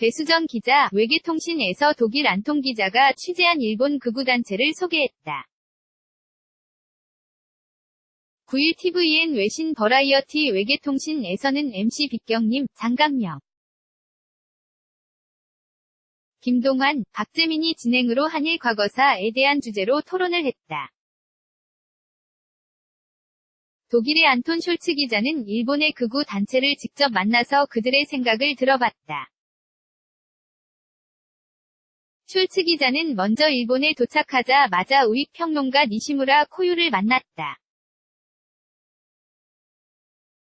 배수정 기자, 외계통신에서 독일 안통 기자가 취재한 일본 극우단체를 소개했다. 9일 TVN 외신 버라이어티 외계통신에서는 MC 빅경님, 장강명, 김동환, 박재민이 진행으로 한일 과거사에 대한 주제로 토론을 했다. 독일의 안톤 숄츠 기자는 일본의 극우 단체를 직접 만나서 그들의 생각을 들어봤다. 숄츠 기자는 먼저 일본에 도착하자마자 우익 평론가 니시무라 코유를 만났다.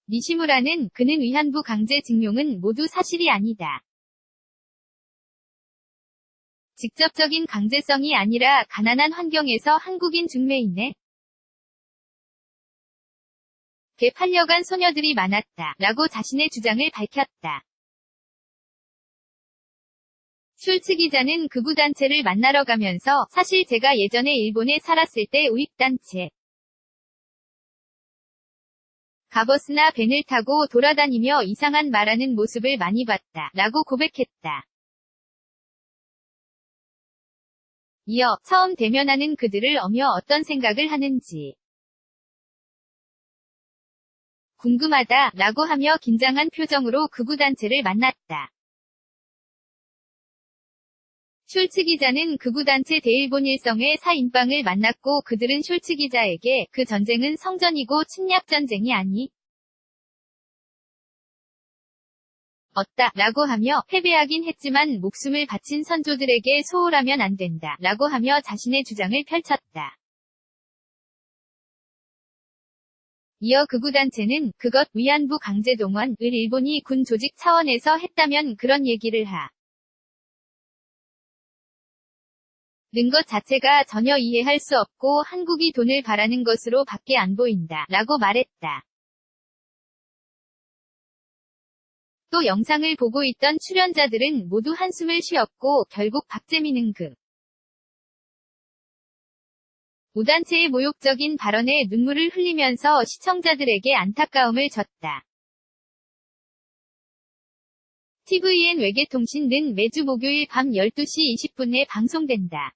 니시무라는 그는 위안부 강제 징용은 모두 사실이 아니다. 직접적인 강제성이 아니라 가난한 환경에서 한국인 중매인의 개 팔려간 소녀들이 많았다. 라고 자신의 주장을 밝혔다. 슐츠 기자는 극우 단체를 만나러 가면서 사실 제가 예전에 일본에 살았을 때 우익 단체 가버스나 벤을 타고 돌아다니며 이상한 말하는 모습을 많이 봤다. 라고 고백했다. 이어 처음 대면하는 그들을 어며 어떤 생각을 하는지 궁금하다 라고 하며 긴장한 표정으로 극우단체를 만났다. 숄츠 기자는 극우단체 대일본 일성의 사인방을 만났고 그들은 숄츠 기자에게 그 전쟁은 성전이고 침략전쟁이 아니 없다 라고 하며 패배하긴 했지만 목숨을 바친 선조들에게 소홀하면 안 된다 라고 하며 자신의 주장을 펼쳤다. 이어 극우단체는 그것 위안부 강제동원을 일본이 군 조직 차원에서 했다면 그런 얘기를 하. 는것 자체가 전혀 이해할 수 없고 한국이 돈을 바라는 것으로 밖에 안 보인다. 라고 말했다. 또 영상을 보고 있던 출연자들은 모두 한숨을 쉬었고 결국 박재민은 그 우단체의 모욕적인 발언에 눈물을 흘리면서 시청자들에게 안타까움을 줬다. TVN 외계통신은 매주 목요일 밤 12시 20분에 방송된다.